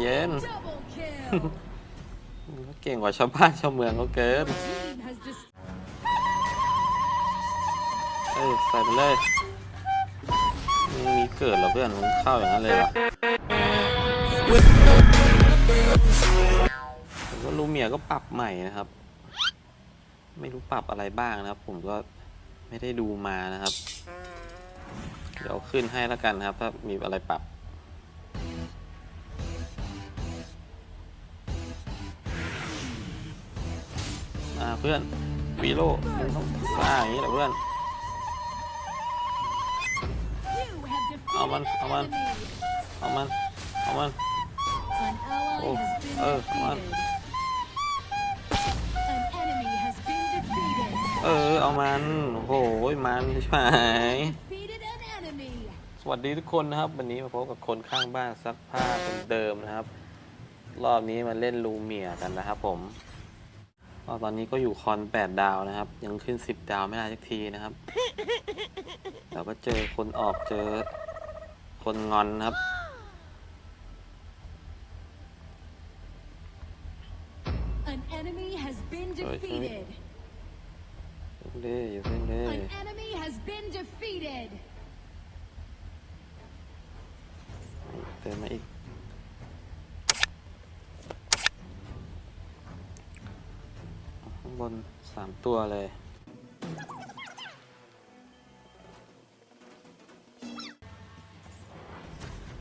เย็น Double kill. ก็เก่งกว่าชาวบ้านชาวเมืองเขาเกิน เอ้ยใส่ไปเลยมึงมีเกิดเหรอเพื่อนมึงเข้าอย่างนั้นเลยเหรอผมก็รู้เมียก็ปรับใหม่นะครับ ไม่รู้ปรับอะไรบ้างนะครับ ผมก็ไม่ได้ดูมานะครับ เดี๋ยวขึ้นให้แล้วกันนะครับ ถ้ามีอะไรปรับ เพื่อนวีโร่มึงต้องซ่าอย่างนี้เหรอเพื่อน you have defeated Aman, an aman. enemy. เอามัน เอามัน An ally Oh, has been oh, come on. defeated. An enemy has been defeated. เออ เอามัน โอ้โหมันใช่ไหมสวัสดีทุกคนนะครับ วันนี้มาพบกับคนข้างบ้านซักผ้าคนเดิมนะครับ รอบนี้มาเล่นลูเมียกันนะครับผม ก็ตอนนี้ก็อยู่คอน 8 ดาวนะครับ ยังขึ้น 10 ดาวไม่ได้สักทีนะครับเดี๋ยวก็เจอคนออกเจอคนงอนนะครับ An enemy has been Sorry, sorry. defeated. เล่อยู่เพิ่งเล่ An enemy has been defeated. เติมมาอีก ข้างบนสามตัวเลย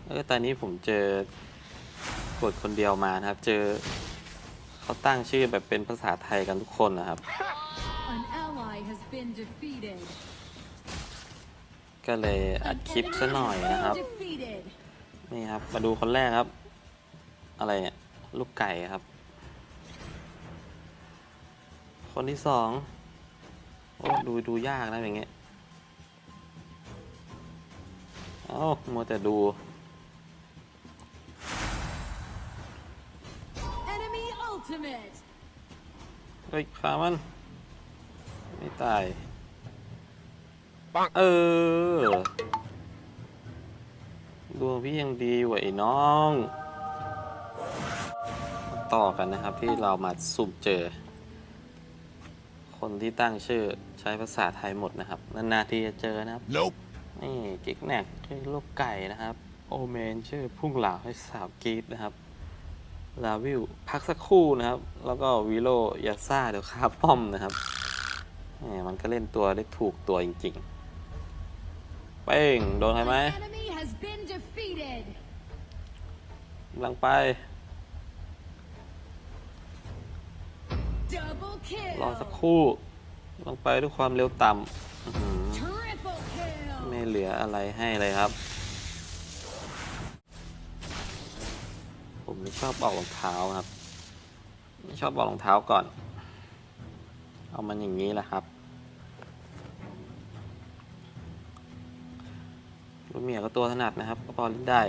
เออตอนนี้ผมเจอกดคนเดียวมานะครับ เจอเขาตั้งชื่อแบบเป็นภาษาไทยกันทุกคนนะครับ An ally has been defeated. ก็เลยอัด An คลิปซะหน่อย enemy has นะครับ been defeated. นี่ครับ มาดูคนแรกครับ อะไรเนี่ย ลูกไก่ครับ คนที่สองโอ้ดูดูยากนะอย่างเงี้ย เอ้ามัวแต่ดู Enemy ultimate. เฮ้ยขามัน ไม่ตายเออ ดวงพี่ยังดีอยู่ไอ้น้อง ต่อกันนะครับที่เรามาสุ่มเจอ คนที่ตั้งชื่อใช้ภาษาไทยหมดนะครับ นานๆทีจะเจอนะครับ Nope. นี่กิ๊กแนกชื่อลูกไก่นะครับ โอเมนชื่อพุ่งเหลาให้สาวกรีดนะครับลาวิวพักสักครู่นะครับ แล้วก็วิโลยาซ่าเดี๋ยวคาป้อมนะครับแหมมันก็เล่นตัวได้ถูกตัวจริงๆ เป้งโดนใครไหม An enemy has been defeated. กำลังไป รอสักครู่ ลงไปด้วยความเร็วต่ำไม่เหลืออะไรให้เลยครับ ผมไม่ชอบออกรองเท้าครับ ไม่ชอบออกรองเท้าก่อน เอามันอย่างนี้แหละครับลูกเมียก็ตัวถนัดนะครับ ก็พอเล่นได้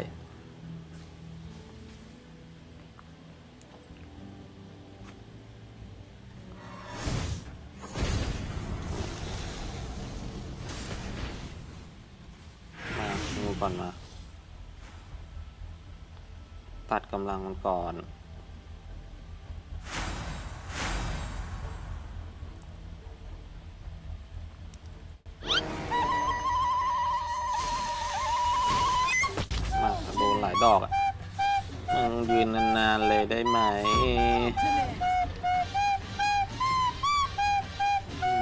ตัดกำลังมันก่อน มาโดนหลายดอกอะมึงยืนนานๆเลยได้ไหม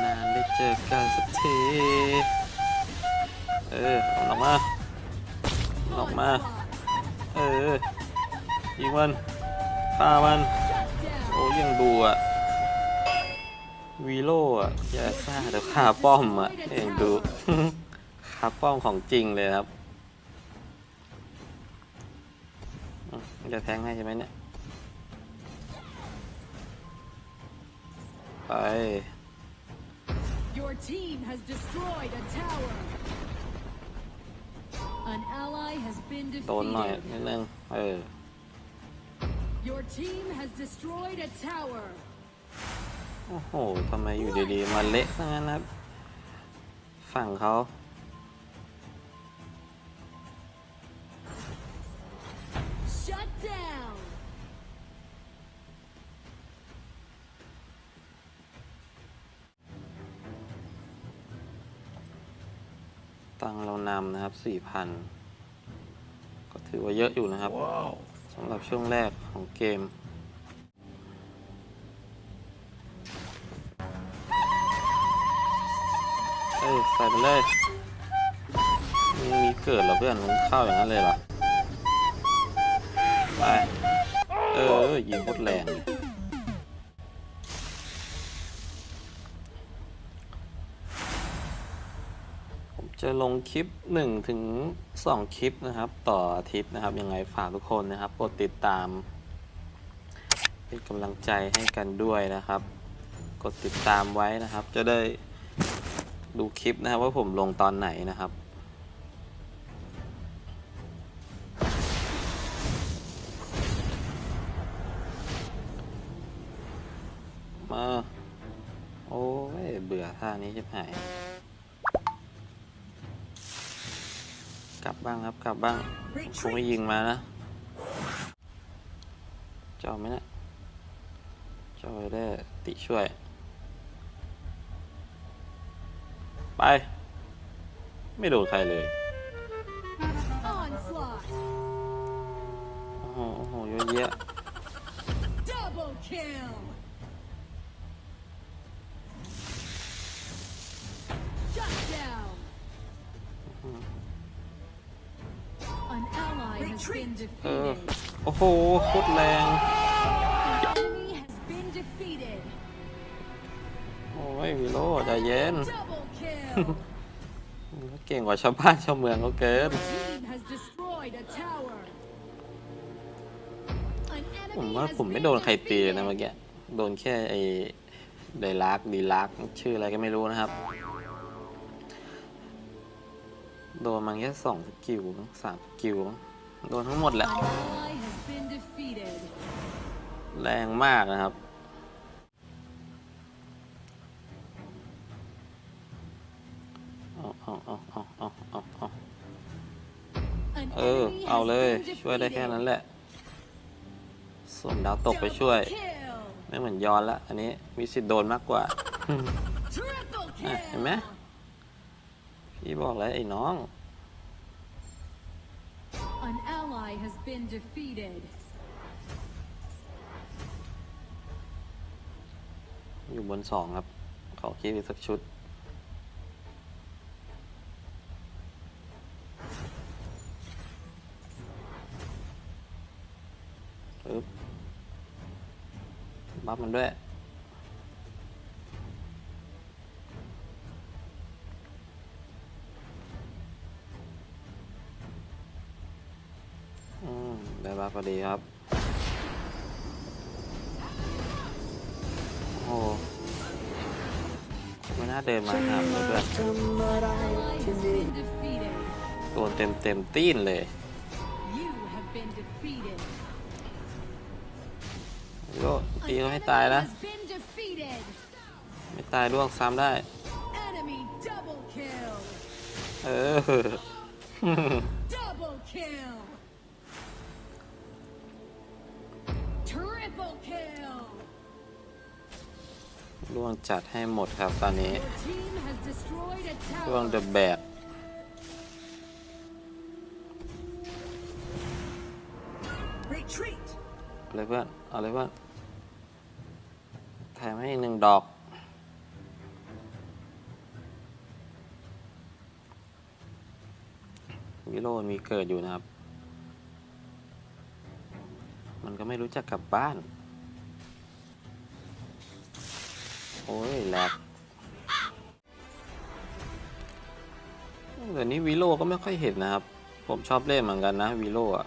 นานได้เจอกันสักที เออออกมาออกมา เออ ยิงมันฆ่ามัน Shut down. โอ้ยังดูอะวีโร่อะยาซ่าเดี๋ยวขาป้อมอะเองดูขาป้อมของจริงเลยครับอะมันจะแทงให้ใช่ไหมเนี่ย ไป Your team has destroyed a tower. An ally has been โดนหน่อย defeated. นิดนึงเออ Your team has destroyed a tower. โอ้โห ทำไมอยู่ดีๆมาเละซะงั้นครับ ฝั่งเขาตังเรานำนะครับ 4,000 ก็ถือว่าเยอะอยู่นะครับ wow. สำหรับช่วงแรก ของเกม เอ้ยใส่ไปเลยมึงมีเกิดเหรอเพื่อนมึงเข้าอย่างนั้นเลยเหรอไปเออยิงโคตรแรงผมจะลงคลิป1ถึง2คลิปนะครับ ต่ออาทิตย์นะครับ ยังไงฝากทุกคนนะครับกดติดตาม เป็นกำลังใจให้กันด้วยนะครับ กดติดตามไว้นะครับ จะได้ดูคลิปนะครับว่าผมลงตอนไหนนะครับมาโอ้ยเบื่อท่านี้จะหาย กลับบ้างครับกลับบ้างคงไม่ยิงมานะเจ้าไหมนะ เจ้าได้ติช่วย ไป ไม่โดนใครเลย Onslaught. โอ้โหโอ้โหเยอะแยะ Double kill. Shut down. An ally has been เออ defeated. โอ้โหโคตรแรง เย็น Double kill. มึงก็เก่งกว่าชาวบ้านชาวเมืองเขาเกิน Team has destroyed a tower. An ผม enemy ว่า has ผมไม่ been โดนใครตีเลยนะ defeated. เมื่อกี้ โดนแค่ไอ้ไดลักดีลักชื่ออะไรก็ไม่รู้นะครับ โดนมันแค่สองสกิลมั้งสามสกิลมั้งโดนทั้งหมดแหละ An ally has been defeated. แรงมากนะครับ เอาเอาเอาเอาเอาเอาเอา An เออ enemy เอา has เลย been ช่วยได้แค่ defeated. นั้นแหละ ส่วนดาวตกไปช่วย Double kill. ไม่เหมือนย้อนละ อันนี้มีสิทธิ์โดนมากกว่า Triple อะ kill. เห็นไหมพี่บอกแล้วไอ้น้อง An ally has been defeated. อยู่บนสองครับ ขอคิดอีกสักชุด ปึ๊ บบัฟมันด้วย อืม ได้บัฟพอดีครับ โอ้โหไม่น่าเดินมาหาเลยเพื่อน Ally has been defeated. โดนเต็มเต็มๆตีนเลย โย An ตีเขาให้ enemy ตายนะ has been defeated. ไม่ตายร่วงซ้ำได้ Enemy double kill. เออ Double kill. Triple kill. ร่วงจัดให้หมดครับตอนนี้ Your team has destroyed a ร่วง tower. เดอะแบก Retreat. เอาเลยเพื่อน เอาเลยเพื่อนแถมให้หนึ่งดอก วิโรจน์มีเกิดอยู่นะครับ มันก็ไม่รู้จักกลับบ้าน โอ้ยแหลกเดี๋ยวนี้วิโรก็ไม่ค่อยเห็นนะครับ ผมชอบเล่นเหมือนกันนะวิโรจน์อะ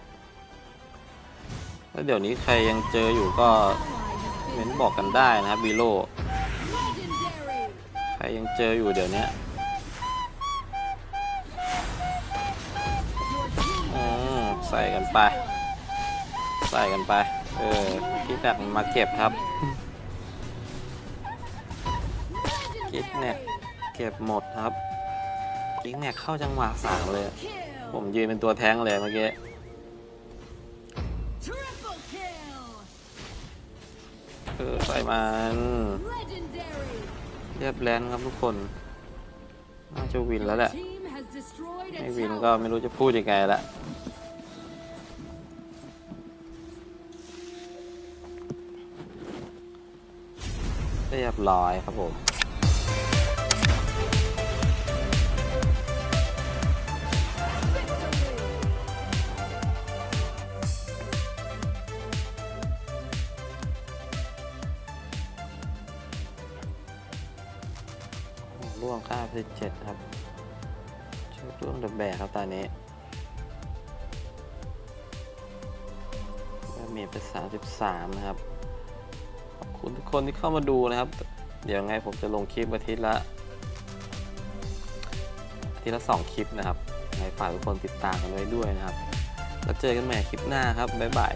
แล้วเดี๋ยวนี้ใครยังเจออยู่ก็เม้นบอกกันได้นะครับวิโรจน์ legendary. ใครยังเจออยู่เดี๋ยวนี้ใส่กันไป ใส่กันไป เออคิดแนกมาเก็บครับคิดแนกเก็บหมดครับคิดแนกเข้าจังหวะสามเลย ผมยืนเป็นตัวแท้งเลยเมื่อกี้ เออใส่มัน Legendary. เรียบแลนครับทุกคน น่าจะวินแล้วแหละ Team has destroyed ไม่ a วินก็ tower. ไม่รู้จะพูดยังไงละเรียบร้อยครับผม ร่วงค่าพิเจ็ดครับชุดร่วงเดอะแบกครับตอนนี้ก็มีเป็นสามสิบสามนะครับ ขอบคุณทุกคนที่เข้ามาดูนะครับ เดี๋ยวไงผมจะลงคลิปอาทิตย์ละอาทิตย์ละสองคลิปนะครับไงฝากทุกคนติดตามกันไว้ด้วยนะครับ แล้วเจอกันใหม่คลิปหน้าครับ บ๊ายบาย